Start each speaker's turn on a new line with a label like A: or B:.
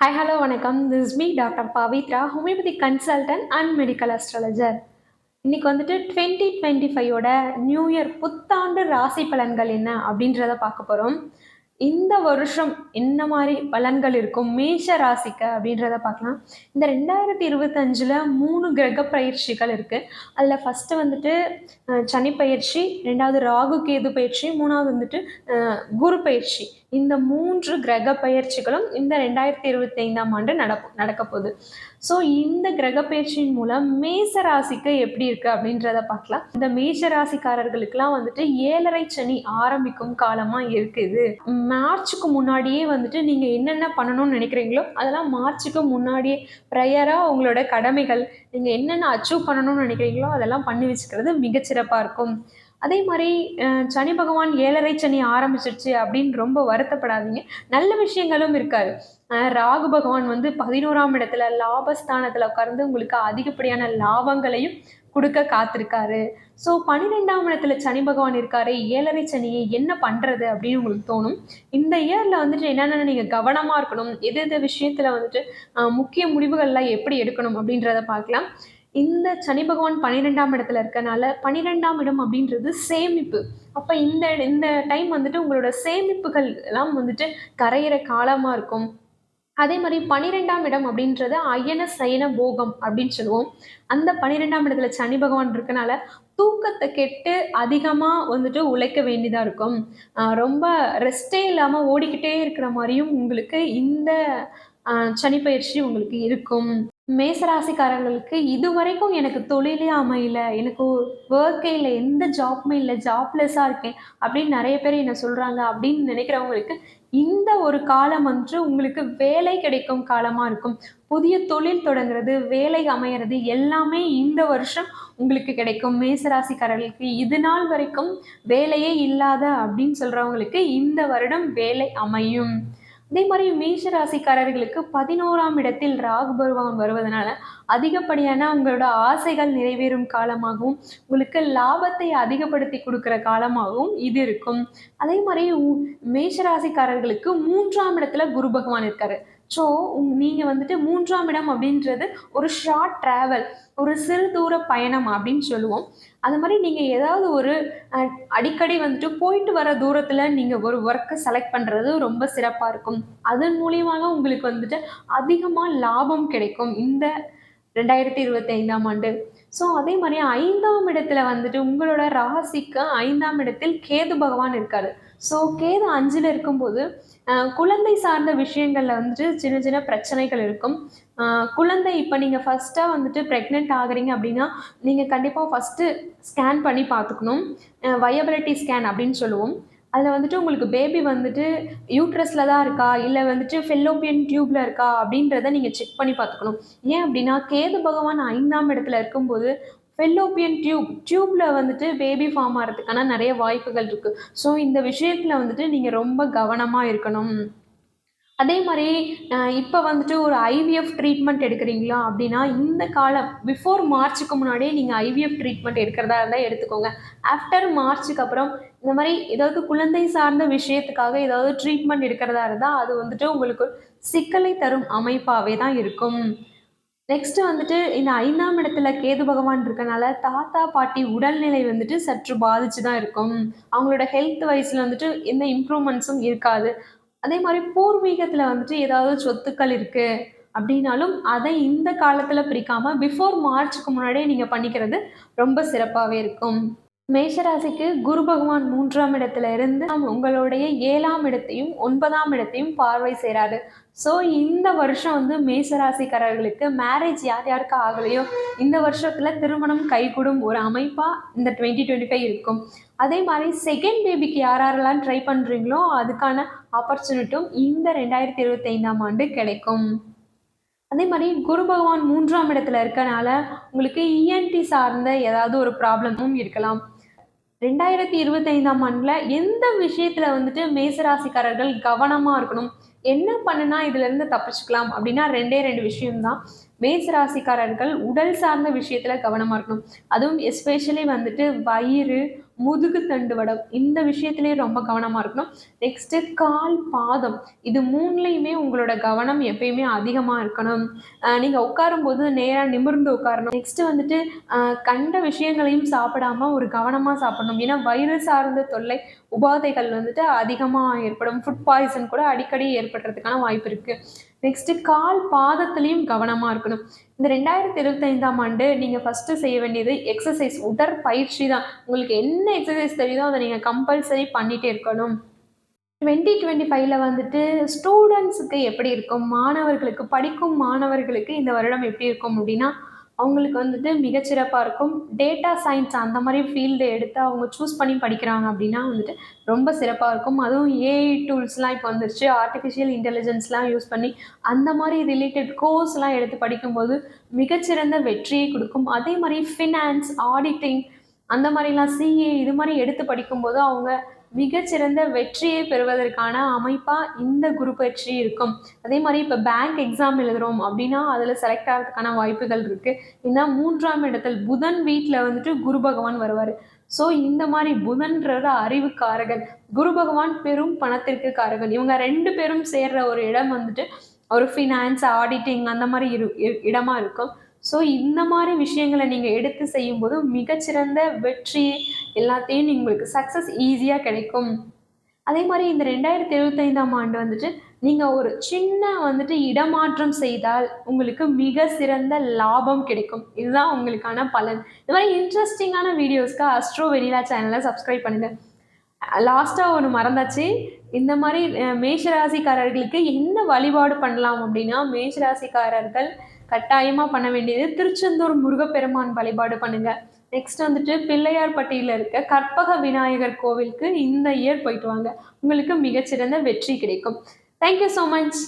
A: Hi hello வணக்கம். This me doctor Pavithra homeopathy consultant and medical astrologer இன்னைக்கு வந்துட்டு twenty twenty ஃபைவோட new year புத்தாண்டு ராசி பலன்கள் என்ன அப்படின்றத பார்க்க போகிறோம் இந்த வருஷம் என்ன மாதிரி பலன்கள் இருக்கும்? மேஷ ராசிக்கு அப்படின்றத பார்க்கலாம். இந்த ரெண்டாயிரத்தி இருபத்தஞ்சில் மூணு கிரக பயிற்சிகள் இருக்குது அதில் ஃபஸ்ட்டு வந்துட்டு சனி பயிற்சி ரெண்டாவது ராகு கேது பயிற்சி மூணாவது வந்துட்டு குரு பயிற்சி. இந்த மூன்று கிரக பயிற்சிகளும் இந்த ரெண்டாயிரத்தி இருபத்தி ஐந்தாம் ஆண்டு நடப்பு நடக்க போகுது. ஸோ இந்த கிரக பயிற்சியின் மூலம் மேச ராசிக்கு எப்படி இருக்குது அப்படின்றத பார்க்கலாம். இந்த மேச ராசிக்காரர்களுக்கெல்லாம் வந்துட்டு ஏழரை சனி ஆரம்பிக்கும் காலமாக இருக்குது. மார்ச்சுக்கு முன்னாடியே வந்துட்டு நீங்கள் என்னென்ன பண்ணணும்னு நினைக்கிறீங்களோ அதெல்லாம் மார்ச்சுக்கு முன்னாடியே ப்ரையராக உங்களோட கடமைகள் நீங்கள் என்னென்ன அச்சீவ் பண்ணணும்னு நினைக்கிறீங்களோ அதெல்லாம் பண்ணி வச்சுக்கிறது மிகச்சிறப்பாக இருக்கும். அதே மாதிரி சனி பகவான் ஏழரை சனி ஆரம்பிச்சிருச்சு அப்படின்னு ரொம்ப வருத்தப்படாதீங்க. நல்ல விஷயங்களும் இருக்காது. ராகு பகவான் வந்து பதினோராம் இடத்துல லாபஸ்தானத்தில் உட்கார்ந்து உங்களுக்கு அதிகப்படியான லாபங்களையும் கொடுக்க காத்திருக்காரு. ஸோ பன்னிரெண்டாம் இடத்துல சனி பகவான் இருக்காரு. ஏழரை சனியை என்ன பண்ணுறது அப்படின்னு உங்களுக்கு தோணும். இந்த இயரில் வந்துட்டு என்னென்ன நீங்கள் கவனமாக இருக்கணும்? எது எது விஷயத்தில் வந்துட்டு முக்கிய முடிவுகள்லாம் எப்படி எடுக்கணும் அப்படின்றத பார்க்கலாம். இந்த சனி பகவான் பன்னிரெண்டாம் இடத்துல இருக்கனால பன்னிரெண்டாம் இடம் அப்படின்றது சேமிப்பு. அப்போ இந்த இந்த டைம் வந்துட்டு உங்களோட சேமிப்புகள் எல்லாம் வந்துட்டு கரையிற காலமாக இருக்கும். அதே மாதிரி பனிரெண்டாம் இடம் அப்படின்றது அயன சயன போகம் அப்படின்னு சொல்லுவோம். அந்த பனிரெண்டாம் இடத்துல சனி பகவான் இருக்கனால தூக்கத்தை கெட்டு அதிகமாக வந்துட்டு உழைக்க வேண்டியதாக இருக்கும். ரொம்ப ரெஸ்டே இல்லாமல் ஓடிக்கிட்டே இருக்கிற மாதிரியும் உங்களுக்கு இந்த சனி பயிற்சி உங்களுக்கு இருக்கும். மேசராசிக்காரர்களுக்கு இது வரைக்கும் எனக்கு தொழிலே அமையல எனக்கு ஒர்க்கே இல்லை எந்த ஜாப்புமே இல்லை ஜாப்லெஸ்ஸாக இருக்கேன் அப்படின்னு நிறைய பேர் என்ன சொல்கிறாங்க அப்படின்னு நினைக்கிறவங்களுக்கு இந்த ஒரு காலம் அன்று உங்களுக்கு வேலை கிடைக்கும் காலமாக இருக்கும். புதிய தொழில் தொடங்குறது வேலை அமையிறது எல்லாமே இந்த வருஷம் உங்களுக்கு கிடைக்கும். மேசராசிக்காரர்களுக்கு இது நாள் வரைக்கும் வேலையே இல்லாத அப்படின்னு சொல்கிறவங்களுக்கு இந்த வருடம் வேலை அமையும். அதே மாதிரி மேஷ ராசிக்காரர்களுக்கு பதினோராம் இடத்தில் ராகு பகவான் வருவதனால அதிகப்படியான உங்களோட ஆசைகள் நிறைவேறும் காலமாகவும் உங்களுக்கு லாபத்தை அதிகப்படுத்தி கொடுக்குற காலமாகவும் இது இருக்கும். அதே மாதிரி உ- மேஷ ராசிக்காரர்களுக்கு மூன்றாம் இடத்துல குரு பகவான் இருக்காரு. ஸோ நீங்கள் வந்துட்டு மூன்றாம் இடம் அப்படின்றது ஒரு ஷார்ட் ட்ராவல் ஒரு சிறு தூர பயணம் அப்படின்னு சொல்லுவோம். அது மாதிரி நீங்கள் ஏதாவது ஒரு அடிக்கடி வந்துட்டு போயிட்டு வர தூரத்தில் நீங்கள் ஒரு ஒர்க்கை செலக்ட் பண்ணுறது ரொம்ப சிறப்பாக இருக்கும். அதன் மூலியமாக உங்களுக்கு வந்துட்டு அதிகமாக லாபம் கிடைக்கும் இந்த ரெண்டாயிரத்தி இருபத்தி ஐந்தாம் ஆண்டு. ஸோ அதே மாதிரி ஐந்தாம் இடத்துல வந்துட்டு உங்களோட ராசிக்கு ஐந்தாம் இடத்தில் கேது பகவான் இருக்காரு. ஸோ கேது அஞ்சில் இருக்கும்போது குழந்தை சார்ந்த விஷயங்களில் வந்துட்டு சின்ன சின்ன பிரச்சனைகள் இருக்கும். குழந்தை இப்போ நீங்கள் ஃபஸ்ட்டாக வந்துட்டு ப்ரெக்னென்ட் ஆகுறீங்க அப்படின்னா நீங்கள் கண்டிப்பாக ஃபஸ்ட்டு ஸ்கேன் பண்ணி பார்த்துக்கணும். வயபிலிட்டி ஸ்கேன் அப்படின்னு சொல்லுவோம். அதில் வந்துட்டு உங்களுக்கு பேபி வந்துட்டு யூட்ரஸில் தான் இருக்கா? இல்லை வந்துட்டு ஃபெல்லோப்பியன் டியூப்பில் இருக்கா? அப்படின்றத நீங்கள் செக் பண்ணி பார்த்துக்கணும். ஏன் அப்படின்னா கேது பகவான் ஐந்தாம் இடத்துல இருக்கும்போது ஃபெல்லோப்பியன் டியூப் டியூப்பில் வந்துட்டு பேபி ஃபார்ம் ஆகிறதுக்கான நிறைய வாய்ப்புகள் இருக்குது ஸோ இந்த விஷயத்தில் வந்துட்டு நீங்கள் ரொம்ப கவனமாக இருக்கணும். அதே மாதிரி இப்போ வந்துட்டு ஒரு ஐவிஎஃப் ட்ரீட்மெண்ட் எடுக்கிறீங்களா அப்படின்னா இந்த காலம் பிஃபோர் மார்ச்சுக்கு முன்னாடியே நீங்கள் ஐவிஎஃப் ட்ரீட்மெண்ட் எடுக்கிறதா இருந்தால் எடுத்துக்கோங்க. ஆஃப்டர் மார்ச்சுக்கு அப்புறம் இந்த மாதிரி ஏதாவது குழந்தை சார்ந்த விஷயத்துக்காக ஏதாவது ட்ரீட்மெண்ட் எடுக்கிறதா இருந்தால் அது வந்துட்டு உங்களுக்கு சிக்கலை தரும் அமைப்பாகவே தான் இருக்கும். நெக்ஸ்ட் வந்துட்டு இந்த ஐந்தாம் இடத்துல கேது பகவான் இருக்கனால தாத்தா பாட்டி உடல்நிலை வந்துட்டு சற்று பாதிச்சு தான் இருக்கும். அவங்களோட ஹெல்த் வைஸில் வந்துட்டு எந்த இம்ப்ரூவ்மெண்ட்ஸும் இருக்காது. அதே மாதிரி பூர்வீகத்தில் வந்துட்டு ஏதாவது சொத்துக்கள் இருக்கு அப்படின்னாலும் அதை இந்த காலத்தில் பிரிக்காம பிஃபோர் மார்ச்சுக்கு முன்னாடியே நீங்கள் பண்ணிக்கிறது ரொம்ப சிறப்பாகவே இருக்கும். மேஷராசிக்கு குரு பகவான் மூன்றாம் இடத்துல இருந்து உங்களுடைய ஏழாம் இடத்தையும் ஒன்பதாம் இடத்தையும் பார்வை செய்கிறாரு ஸோ இந்த வருஷம் வந்து மேசராசிக்காரர்களுக்கு மேரேஜ் யார் யாருக்கு ஆகலையோ இந்த வருஷத்தில் திருமணம் கைகூடும் ஒரு அமைப்பாக இந்த டுவெண்ட்டி டுவெண்ட்டி ஃபைவ் இருக்கும். அதே மாதிரி செகண்ட் பேபிக்கு யார் யாரெல்லாம் ட்ரை பண்ணுறீங்களோ அதுக்கான ஆப்பர்ச்சுனிட்டும் இந்த ரெண்டாயிரத்தி இருபத்தி ஐந்தாம் ஆண்டு கிடைக்கும். அதே மாதிரி குரு பகவான் மூன்றாம் இடத்துல இருக்கனால உங்களுக்கு இஎன்டி சார்ந்த ஏதாவது ஒரு ப்ராப்ளமும் இருக்கலாம். ரெண்டாயிரத்தி இருபத்தைந்தாம் ஆண்டில் எந்த விஷயத்தில் வந்துட்டு மேசராசிக்காரர்கள் கவனமாக இருக்கணும்? என்ன பண்ணுனா இதுலேருந்து தப்பிச்சுக்கலாம் அப்படின்னா ரெண்டே ரெண்டு விஷயம்தான். மேசராசிக்காரர்கள் உடல் சார்ந்த விஷயத்தில் கவனமாக இருக்கணும். அதுவும் எஸ்பெஷலி வந்துட்டு வயிறு முதுகு தண்டு வடம். இந்த விஷயத்துலேயும் ரொம்ப கவனமாக இருக்கணும். நெக்ஸ்ட்டு கால் பாதம். இது மூணுலேயுமே உங்களோட கவனம் எப்பயுமே அதிகமாக இருக்கணும். நீங்கள் உட்காரும்போது நேராக நிமிர்ந்து உட்காரணும். நெக்ஸ்ட்டு வந்துட்டு ஆஹ் கண்ட விஷயங்களையும் சாப்பிடாம ஒரு கவனமாக சாப்பிடணும். ஏன்னா வயிறு சார்ந்த தொல்லை உபாதைகள் வந்துட்டு அதிகமாக ஏற்படும். ஃபுட் பாய்சன் கூட அடிக்கடி ஏற்படுறதுக்கான வாய்ப்பு இருக்குது நெக்ஸ்ட்டு கால் பாதத்துலேயும் கவனமாக இருக்கணும். இந்த ரெண்டாயிரத்தி இருபத்தைந்தாம் ஆண்டு நீங்கள் ஃபஸ்ட்டு செய்ய வேண்டியது எக்ஸசைஸ் உடற்பயிற்சி தான். உங்களுக்கு என்ன எக்ஸசைஸ் தெரியுதோ அதை நீங்கள் கம்பல்சரி பண்ணிகிட்டே இருக்கணும். டுவெண்ட்டி டுவெண்ட்டி ஃபைவ்ல வந்துட்டு ஸ்டூடெண்ட்ஸுக்கு எப்படி இருக்கும்? மாணவர்களுக்கு படிக்கும் மாணவர்களுக்கு இந்த வருடம் எப்படி இருக்கும் அப்படின்னா அவங்களுக்கு வந்துட்டு மிகச்சிறப்பாக இருக்கும். டேட்டா சயின்ஸ் அந்த மாதிரி ஃபீல்டு எடுத்து அவங்க சூஸ் பண்ணி படிக்கிறாங்க அப்படின்னா வந்துட்டு ரொம்ப சிறப்பாக இருக்கும். அதுவும் ஏஐ டூல்ஸ்லாம் இப்போ வந்துருச்சு. ஆர்டிஃபிஷியல் இன்டெலிஜென்ஸ்லாம் யூஸ் பண்ணி அந்த மாதிரி ரிலேட்டட் கோர்ஸ்லாம் எடுத்து படிக்கும்போது மிகச்சிறந்த வெற்றியை கொடுக்கும். அதே மாதிரி ஃபினான்ஸ் ஆடிட்டிங் அந்த மாதிரிலாம் சிஏ இது மாதிரி எடுத்து படிக்கும்போது அவங்க மிகச்சிறந்த வெற்றியை பெறுவதற்கான அமைப்பாக இந்த குரு பயிற்சி இருக்கும். அதே மாதிரி இப்போ பேங்க் எக்ஸாம் எழுதுகிறோம் அப்படின்னா அதில் செலக்ட் ஆகிறதுக்கான வாய்ப்புகள் இருக்குது ஏன்னா மூன்றாம் இடத்தில் புதன் வீட்டில் வந்துட்டு குரு பகவான் வருவார். ஸோ இந்த மாதிரி புதன்றது அறிவுக்காரகன் குரு பகவான் பெரும் பணத்திற்கு காரகன் இவங்க ரெண்டு பேரும் சேர்ற ஒரு இடம் வந்துட்டு ஒரு ஃபினான்ஸ் ஆடிட்டிங் அந்த மாதிரி இரு இடமா இருக்கும். ஸோ இந்த மாதிரி விஷயங்களை நீங்கள் எடுத்து செய்யும்போது மிகச்சிறந்த வெற்றி எல்லாத்தையும் உங்களுக்கு சக்ஸஸ் ஈஸியாக கிடைக்கும். அதே மாதிரி இந்த ரெண்டாயிரத்தி இருபத்தைந்தாம் ஆண்டு வந்துட்டு நீங்கள் ஒரு சின்ன வந்துட்டு இடமாற்றம் செய்தால் உங்களுக்கு மிக சிறந்த லாபம் கிடைக்கும். இதுதான் உங்களுக்கான பலன். இந்த மாதிரி இன்ட்ரெஸ்டிங்கான வீடியோஸ்க்கு அஸ்ட்ரோ வெனிலா சேனலை சப்ஸ்கிரைப் பண்ணுங்கள் லாஸ்ட்டாக ஒன்று மறந்தாச்சு. இந்த மாதிரி மேஷராசிக்காரர்களுக்கு என்ன வழிபாடு பண்ணலாம் அப்படின்னா மேஷராசிக்காரர்கள் கட்டாயமாக பண்ண வேண்டியது திருச்செந்தூர் முருகப்பெருமான் வழிபாடு பண்ணுங்க. நெக்ஸ்ட் வந்துட்டு பிள்ளையார்பட்டியில் இருக்க கற்பக விநாயகர் கோவிலுக்கு இந்த இயர் போயிட்டு வாங்க. உங்களுக்கு மிகச்சிறந்த வெற்றி கிடைக்கும். Thank you so much